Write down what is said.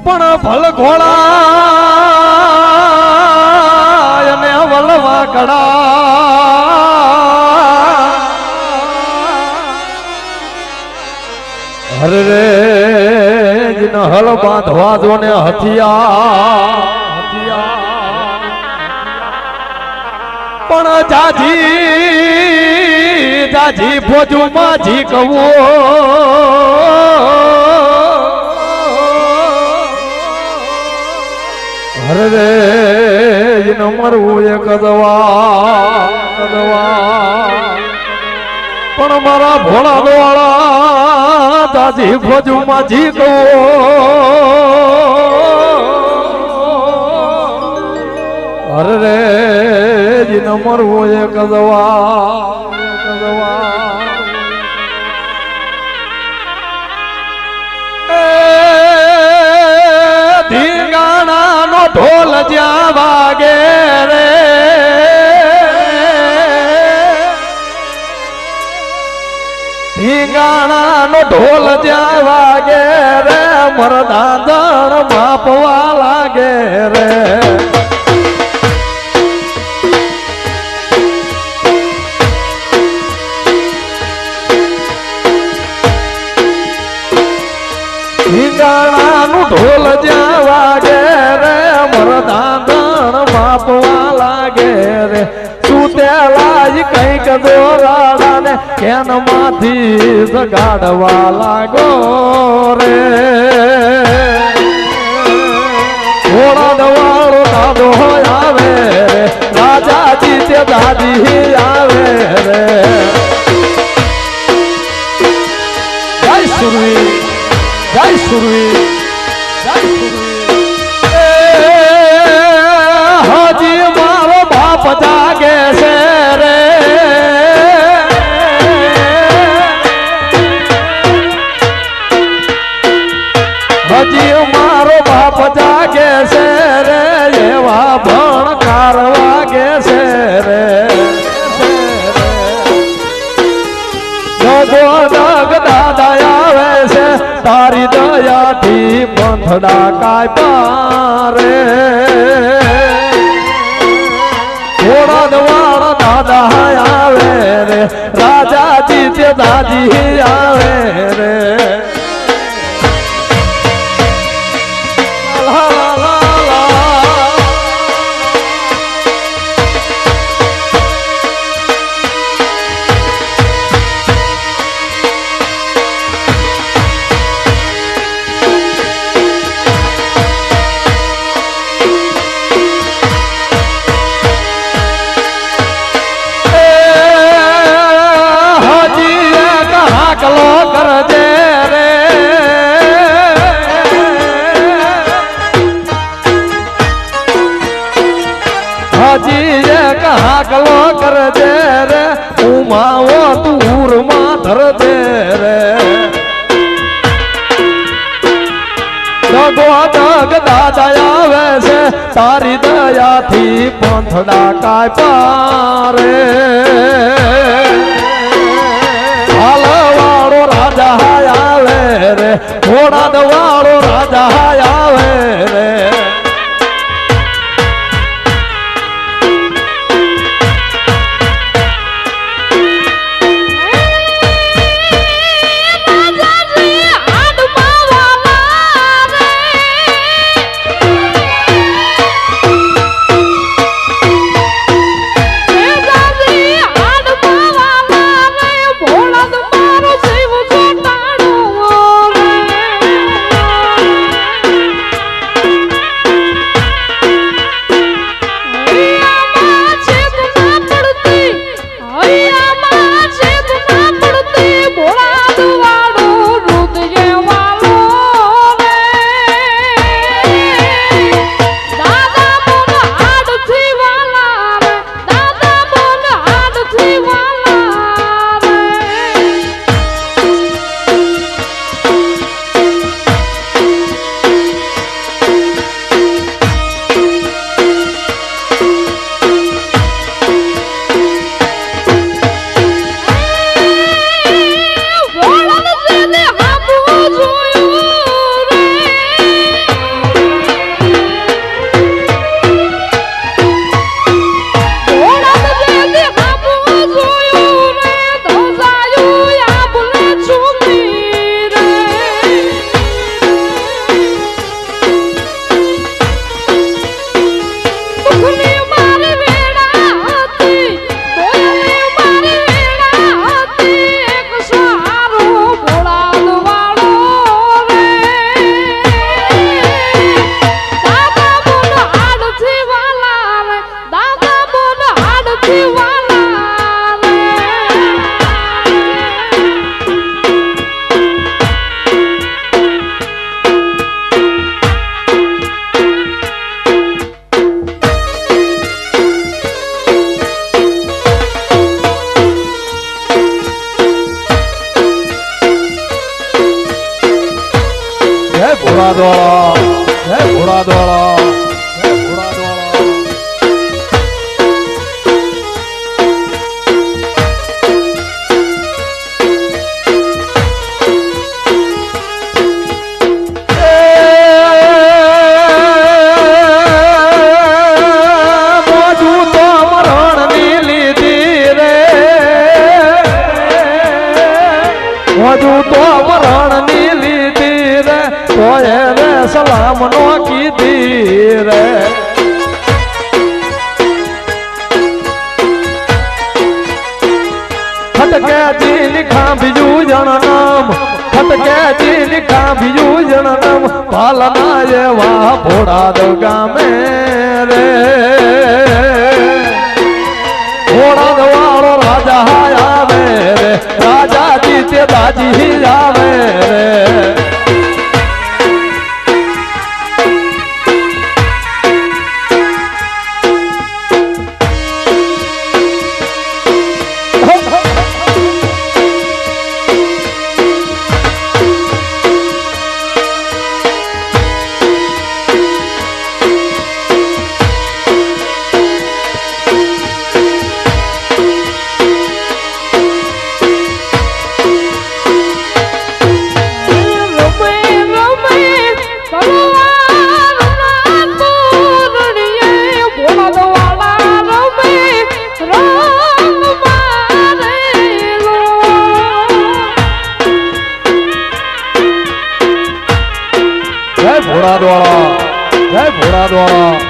પણ ભલઘોળા અને વલવા કડા હરે રે હળ બાંધવા દો ને હથિયા પણ જાજી જાજી ભોજુમાં જી હરે જીન મરવું એ કદવા કદવા પણ મારા ભોળા દોળા તાજી ભોજુમાં જી અરે રે જી મરવું એ એક ઢોલ જ્યાં વાગે રે. ઢીંગાણાનો ઢોલ જ્યાં વાગે રે મરદાદણ માપવા લાગે રે. રે. સુતેલા જ કંઈક દોરાડાને કેનમાંથી સગાડવા લાગો રે. ઘોડા દવાળો દાદો આવે રાજાજી તે દાદી જગ દાદા આવે છે તારી દયાથી પંથડા કાય પારે ઘોડા દવાળ દાદા આવે રે રાજાજી તે દાદી આવે જગ દાદા આવે છે. તારી દયાથી પંથડા કાય પારે. હાલવાળો રાજા આવે રે. ઘોડા દવાળો રાજા આવે જય ભોળા દોળા જય ભોળા દોળા નો કીધી રે ખટકે દિલ ખા બીજું જણનામ ખટકે દિલ ખા બીજું જણનામ પાલના એવા ભોળા દો ગામે રે જય ભોળા દોળા જય ભોળા દોળા